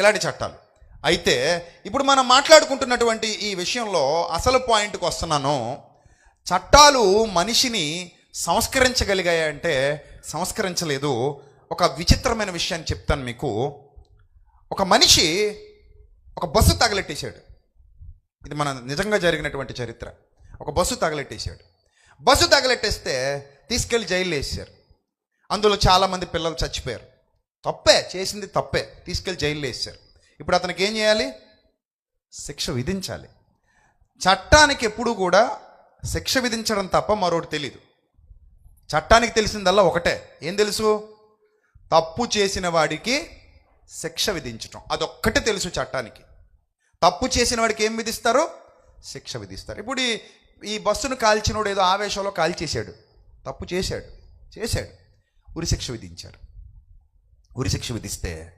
ఇలాంటి చట్టాలు. అయితే ఇప్పుడు మనం మాట్లాడుకుంటున్నటువంటి ఈ విషయంలో అసలు పాయింట్కి వస్తున్నాను. చట్టాలు మనిషిని సంస్కరించగలిగాయంటే సంస్కరించలేదు. ఒక విచిత్రమైన విషయాన్ని చెప్తాను మీకు. ఒక మనిషి ఒక బస్సు తగలెట్టేశాడు. ఇది మన నిజంగా జరిగినటువంటి చరిత్ర. ఒక బస్సు తగలెట్టేశాడు. బస్సు తగలెట్టేస్తే తీసుకెళ్ళి జైలు వేసారు అందులో చాలామంది పిల్లలు చచ్చిపోయారు. తప్పే చేసింది తప్పే. తీసుకెళ్ళి జైల్లో వేసారు ఇప్పుడు అతనికి ఏం చేయాలి? శిక్ష విధించాలి. చట్టానికి ఎప్పుడూ కూడా శిక్ష విధించడం తప్ప మరొకటి తెలీదు. చట్టానికి తెలిసిందల్లా ఒకటే. ఏం తెలుసు? తప్పు చేసిన వాడికి శిక్ష విధించటం. అదొక్కటే తెలుసు చట్టానికి. తప్పు చేసిన వాడికి ఏం విధిస్తారు? శిక్ష విధిస్తారు. ఇప్పుడు ఈ ఈ బస్సును కాల్చినోడు ఏదో ఆవేశంలో కాల్చేశాడు. తప్పు చేశాడు. చేశాడు. ఉరి శిక్ష విధించారు ఉరిశిక్ష విధిస్తే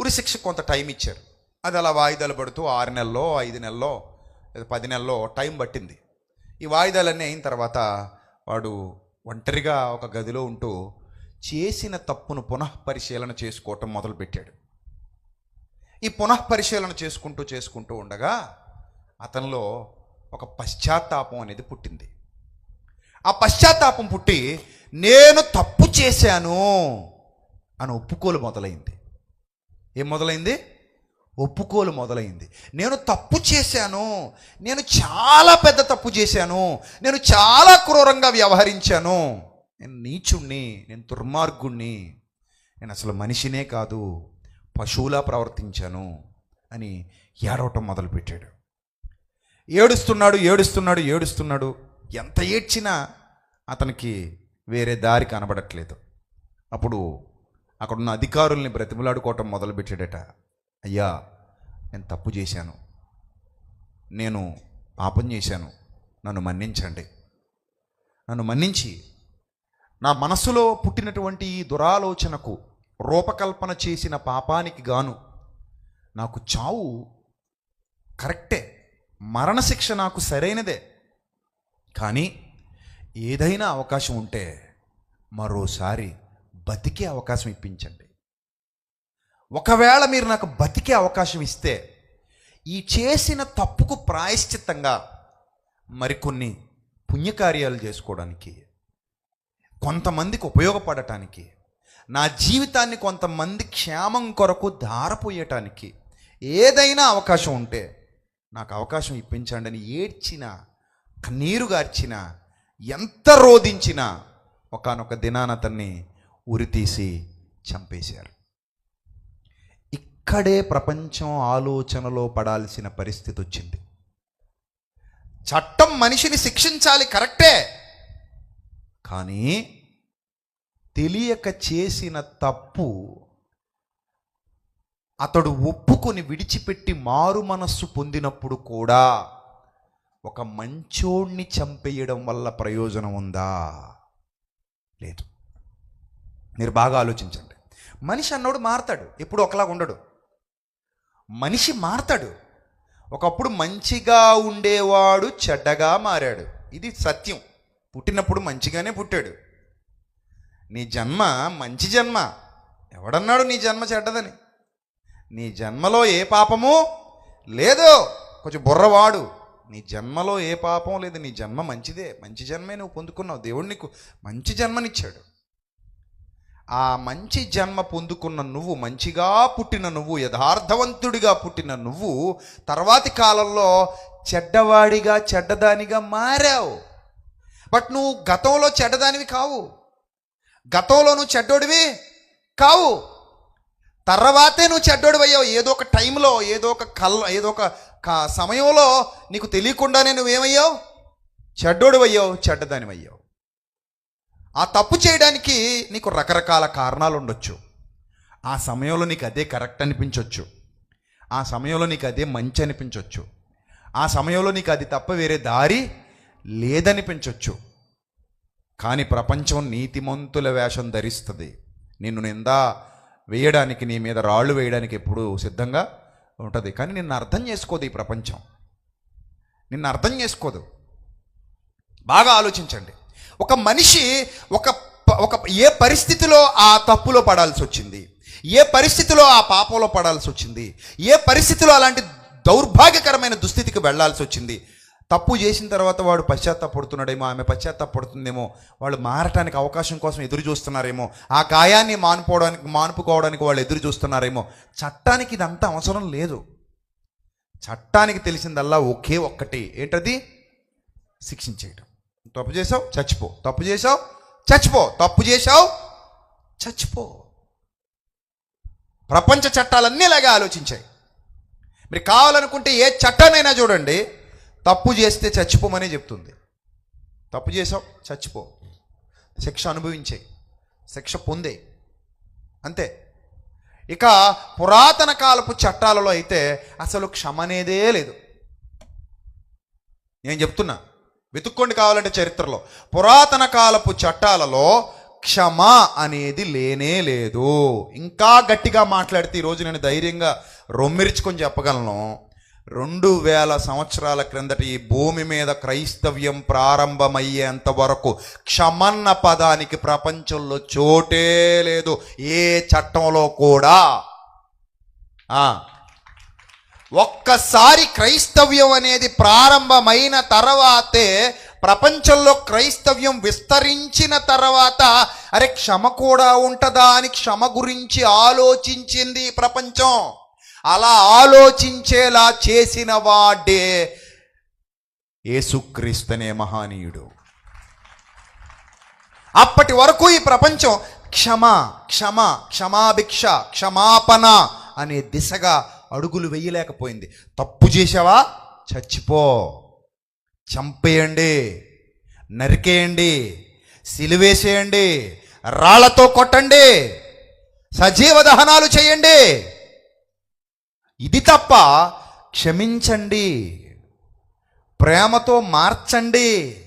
ఉరిశిక్ష కొంత టైం ఇచ్చారు. అది అలా వాయిదాలు పడుతూ ఆరు నెలల్లో ఐదు నెలల్లో లేదా పది నెలల్లో టైం పట్టింది. ఈ వాయిదాలన్నీ అయిన తర్వాత వాడు ఒంటరిగా ఒక గదిలో ఉంటూ చేసిన తప్పును పునఃపరిశీలన చేసుకోవటం మొదలుపెట్టాడు ఈ పునఃపరిశీలన చేసుకుంటూ చేసుకుంటూ ఉండగా అతనిలో ఒక పశ్చాత్తాపం అనేది పుట్టింది. ఆ పశ్చాత్తాపం పుట్టి నేను తప్పు చేశాను. అని ఒప్పుకోలు మొదలైంది. ఏం మొదలైంది? ఒప్పుకోలు మొదలైంది. నేను తప్పు చేశాను. నేను చాలా పెద్ద తప్పు చేశాను. నేను చాలా క్రూరంగా వ్యవహరించాను. నేను నీచుణ్ణి. నేను దుర్మార్గుణ్ణి. నేను అసలు మనిషినే కాదు. పశువులా ప్రవర్తించాను అని ఏడవటం మొదలుపెట్టాడు. ఏడుస్తున్నాడు ఏడుస్తున్నాడు ఏడుస్తున్నాడు. ఎంత ఏడ్చినా అతనికి వేరే దారి కనబడట్లేదు. అప్పుడు అక్కడ ఉన్న అధికారుల్ని బ్రతిమలాడుకోవటం మొదలుపెట్టాడట. అయ్యా నేను తప్పు చేశాను. నేను పాపం చేశాను. నన్ను మన్నించండి. నన్ను మన్నించి నా మనసులో పుట్టినటువంటి ఈ దురాలోచనకు రూపకల్పన చేసిన పాపానికి గాను నాకు చావు కరెక్టే. మరణశిక్ష నాకు సరైనదే. కానీ ఏదైనా అవకాశం ఉంటే మరోసారి బతికే అవకాశం ఇప్పించండి. ఒకవేళ మీరు నాకు బతికే అవకాశం ఇస్తే ఈ చేసిన తప్పుకు ప్రాయశ్చిత్తంగా మరికొన్ని పుణ్యకార్యాలు చేసుకోవడానికి కొంతమందికి ఉపయోగపడటానికి నా జీవితాన్ని కొంతమంది క్షేమం కొరకు ధారపోయటానికి ఏదైనా అవకాశం ఉంటే నాకు అవకాశం ఇప్పించండి అని ఏడ్చిన కన్నీరు గార్చిన ఎంత రోధించినా ఒకనొక దినాన అతన్ని ఉరితీసి చంపేశారు. ఇక్కడే ప్రపంచం ఆలోచనలో పడాల్సిన పరిస్థితి వచ్చింది. చట్టం మనిషిని శిక్షించాలి కరెక్టే. కానీ తెలియక చేసిన తప్పు అతడు ఒప్పుకొని విడిచిపెట్టి మారు మనస్సు పొందినప్పుడు కూడా ఒక మంచోణ్ణి చంపేయడం వల్ల ప్రయోజనం ఉందా? లేదు. మీరు బాగా ఆలోచించండి. మనిషి అన్నోడు మారతాడు ఎప్పుడు ఒకలాగా ఉండడు. మనిషి మారతాడు. ఒకప్పుడు మంచిగా ఉండేవాడు చెడ్డగా మారాడు. ఇది సత్యం. పుట్టినప్పుడు మంచిగానే పుట్టాడు. నీ జన్మ మంచి జన్మ. ఎవడన్నాడు నీ జన్మ చెడ్డదని? నీ జన్మలో ఏ పాపము లేదో. కొంచెం బుర్రవాడు నీ జన్మలో ఏ పాపం లేదు. నీ జన్మ మంచిదే. మంచి జన్మే నువ్వు పొందుకున్నావు. దేవుడు నీకు మంచి జన్మనిచ్చాడు. ఆ మంచి జన్మ పొందుకున్న నువ్వు మంచిగా పుట్టిన నువ్వు యథార్థవంతుడిగా పుట్టిన నువ్వు తర్వాతి కాలంలో చెడ్డవాడిగా చెడ్డదానిగా మారావు. బట్ నువ్వు గతంలో చెడ్డదానివి కావు. గతంలో నువ్వు చెడ్డోడివి కావు. తర్వాతే నువ్వు చెడ్డోడివయ్యావు. ఏదో ఒక టైంలో ఏదో ఒక కల్ ఏదో ఒక సమయంలో నీకు తెలియకుండానే నువ్వేమయ్యావు? చెడ్డోడివయ్యావు చెడ్డదానివయ్యావు. ఆ తప్పు చేయడానికి నీకు రకరకాల కారణాలు ఉండొచ్చు. ఆ సమయంలో నీకు అదే కరెక్ట్ అనిపించవచ్చు ఆ సమయంలో నీకు అదే మంచి అనిపించవచ్చు ఆ సమయంలో నీకు అది తప్ప వేరే దారి లేదనిపించవచ్చు కానీ ప్రపంచం నీతిమంతుల వేషం ధరిస్తుంది. నిన్ను నిందా వేయడానికి నీ మీద రాళ్ళు వేయడానికి ఎప్పుడూ సిద్ధంగా ఉంటుంది. కానీ నిన్ను అర్థం చేసుకోదు ఈ ప్రపంచం. నిన్ను అర్థం చేసుకోదు. బాగా ఆలోచించండి. ఒక మనిషి ఒక ఒక ఏ పరిస్థితిలో ఆ తప్పులో పడాల్సి వచ్చింది? ఏ పరిస్థితిలో ఆ పాపంలో పడాల్సి వచ్చింది? ఏ పరిస్థితిలో అలాంటి దౌర్భాగ్యకరమైన దుస్థితికి వెళ్ళాల్సి వచ్చింది? తప్పు చేసిన తర్వాత వాడు పశ్చాత్తాపడుతున్నాడేమో ఆమె పశ్చాత్తాపడుతుందేమో వాళ్ళు మారటానికి అవకాశం కోసం ఎదురు చూస్తున్నారేమో ఆ గాయాన్ని మానుకోవడానికి మానుపుకోవడానికి వాళ్ళు ఎదురు చూస్తున్నారేమో చట్టానికి ఇదంతా అవసరం లేదు. చట్టానికి తెలిసిందల్లా ఒకే ఒక్కటి. ఏంటది? శిక్షించేయటం. తప్పు చేసావు చచ్చిపో. తప్పు చేసావు చచ్చిపో. తప్పు చేసావు చచ్చిపో. ప్రపంచ చట్టాలన్నీ ఇలాగే ఆలోచించాయి. మీరు కావాలనుకుంటే ఏ చట్టానైనా చూడండి తప్పు చేస్తే చచ్చిపోమనే చెప్తుంది. తప్పు చేసావు చచ్చిపో. శిక్ష అనుభవించే శిక్ష పొందే. అంతే. ఇక పురాతన కాలపు చట్టాలలో అయితే అసలు క్షమ అనేదే లేదు. నేను చెప్తున్నా. వెతుక్కోండి కావాలంటే చరిత్రలో. పురాతన కాలపు చట్టాలలో క్షమ అనేది లేనే లేదు. ఇంకా గట్టిగా మాట్లాడితే ఈరోజు నేను ధైర్యంగా రొమ్మిరుచుకొని చెప్పగలను. రెండు వేల సంవత్సరాల క్రిందట ఈ భూమి మీద క్రైస్తవ్యం ప్రారంభమయ్యేంత వరకు క్షమన్న పదానికి ప్రపంచంలో చోటే లేదు. ఏ చట్టంలో కూడా. ఒక్కసారి క్రైస్తవ్యం అనేది ప్రారంభమైన తర్వాతే ప్రపంచంలో క్రైస్తవ్యం విస్తరించిన తర్వాత అరే క్షమ కూడా ఉంటుందా అని క్షమ గురించి ఆలోచించింది ప్రపంచం. అలా ఆలోచించేలా చేసిన వాడే యేసుక్రీస్తునే మహానీయుడు. అప్పటి వరకు ఈ ప్రపంచం క్షమ క్షమ క్షమాభిక్ష క్షమాపణ అనే దిశగా అడుగులు వేయలేకపోయింది. తప్పు చేసావా చచ్చిపో. చంపేయండి. నరికేయండి. సిలివేసేయండి. రాళ్ళతో కొట్టండి. సజీవ దహనాలు చేయండి. ఇది తప్ప క్షమించండి. ప్రేమతో మార్చండి.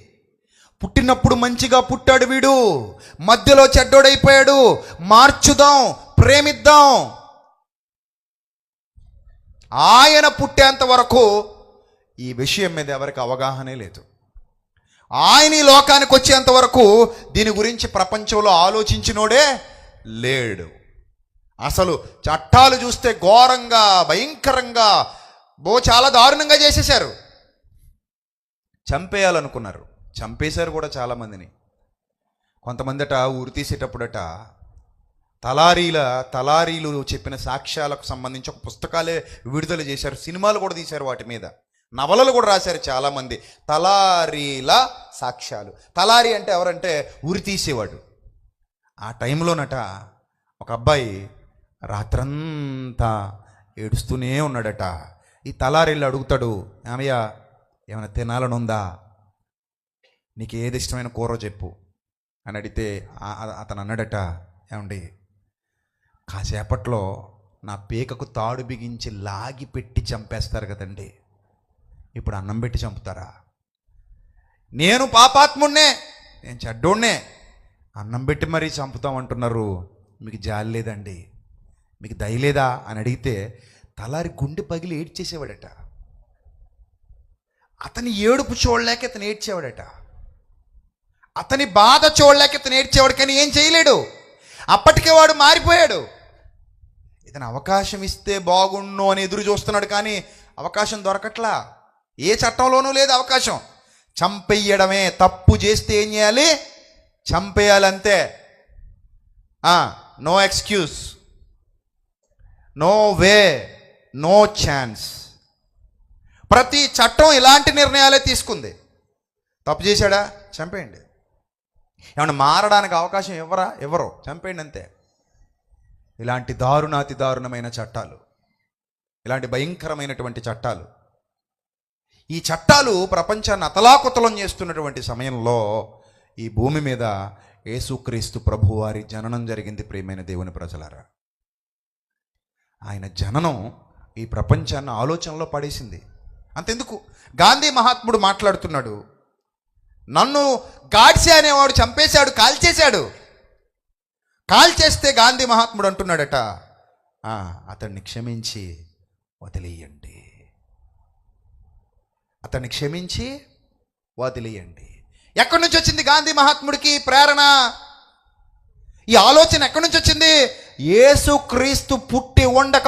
పుట్టినప్పుడు మంచిగా పుట్టాడు వీడు. మధ్యలో చెడ్డోడైపోయాడు. మార్చుదాం. ప్రేమిద్దాం. ఆయన పుట్టేంత వరకు ఈ విషయం మీద ఎవరికి అవగాహనే లేదు. ఆయన ఈ లోకానికి వచ్చేంత వరకు దీని గురించి ప్రపంచంలో ఆలోచించినోడే లేడు. అసలు చట్టాలు చూస్తే ఘోరంగా భయంకరంగా బో చాలా దారుణంగా చేసేశారు. చంపేయాలనుకున్నారు. చంపేశారు కూడా చాలామందిని కొంతమందట ఊరి తీసేటప్పుడట తలారీల తలారీలు చెప్పిన సాక్ష్యాలకు సంబంధించి ఒక పుస్తకాలే విడుదల చేశారు. సినిమాలు కూడా తీశారు వాటి మీద. నవలలు కూడా రాశారు చాలామంది. తలారీల సాక్ష్యాలు. తలారి అంటే ఎవరంటే ఉరి తీసేవాడు. ఆ టైంలోనట ఒక అబ్బాయి రాత్రంతా ఏడుస్తూనే ఉన్నాడట. ఈ తలారీళ్ళు అడుగుతాడు ఆమెయ ఏమైనా తినాలని ఉందా నీకు ఏది ఇష్టమైన కూర చెప్పు. అని అడిగితే అతను అన్నాడట ఏమండి కాసేపట్లో నా పీకకు తాడు బిగించి లాగి పెట్టి చంపేస్తారు కదండి. ఇప్పుడు అన్నం పెట్టి చంపుతారా? నేను పాపాత్ముణ్ణే నేను చెడ్డోడ్నే అన్నం పెట్టి మరీ చంపుతామంటున్నారు. మీకు జాలి లేదండి. మీకు దయ లేదా అని అడిగితే తలారి గుండె పగిలి ఏడ్చేసేవాడట. అతని ఏడుపు చూడలేక ఇతను ఏడ్చేవాడట. అతని బాధ చూడలేక ఇతను ఏడ్చేవాడు కానీ ఏం చేయలేడు. అప్పటికే వాడు మారిపోయాడు. ఇతను అవకాశం ఇస్తే బాగుండు అని ఎదురు చూస్తున్నాడు కానీ అవకాశం దొరకట్లా. ఏ చట్టంలోనూ లేదు అవకాశం. చంపేయడమే తప్పు చేస్తే ఏం చేయాలి? చంపేయాలంతే. No excuse no way no chance ప్రతి చట్టం ఇలాంటి నిర్ణయాలే తీసుకుంది. తప్పు చేశాడా? చంపేయండి. ఏమన్నా మారడానికి అవకాశం ఇవ్వరా? ఇవ్వరు. చంపేయండి అంతే. ఇలాంటి దారుణాతి దారుణమైన చట్టాలు ఇలాంటి భయంకరమైనటువంటి చట్టాలు. ఈ చట్టాలు ప్రపంచాన్ని అతలాకుతలం చేస్తున్నటువంటి సమయంలో ఈ భూమి మీద యేసుక్రీస్తు ప్రభువారి జననం జరిగింది ప్రియమైన దేవుని ప్రజలారా. ఆయన జననం ఈ ప్రపంచాన్ని ఆలోచనలో పడేసింది. అంతెందుకు? గాంధీ మహాత్ముడు మాట్లాడుతున్నాడు. నన్ను గాడ్సే అనేవాడు చంపేశాడు కాల్చేశాడు. కాల్ చేస్తే గాంధీ మహాత్ముడు అంటున్నాడట అతన్ని క్షమించి వదిలేయండి. అతన్ని క్షమించి వదిలేయండి. ఎక్కడి నుంచి వచ్చింది గాంధీ మహాత్ముడికి ప్రేరణ? ఈ ఆలోచన ఎక్కడి నుంచి వచ్చింది? యేసుక్రీస్తు పుట్టి ఉండక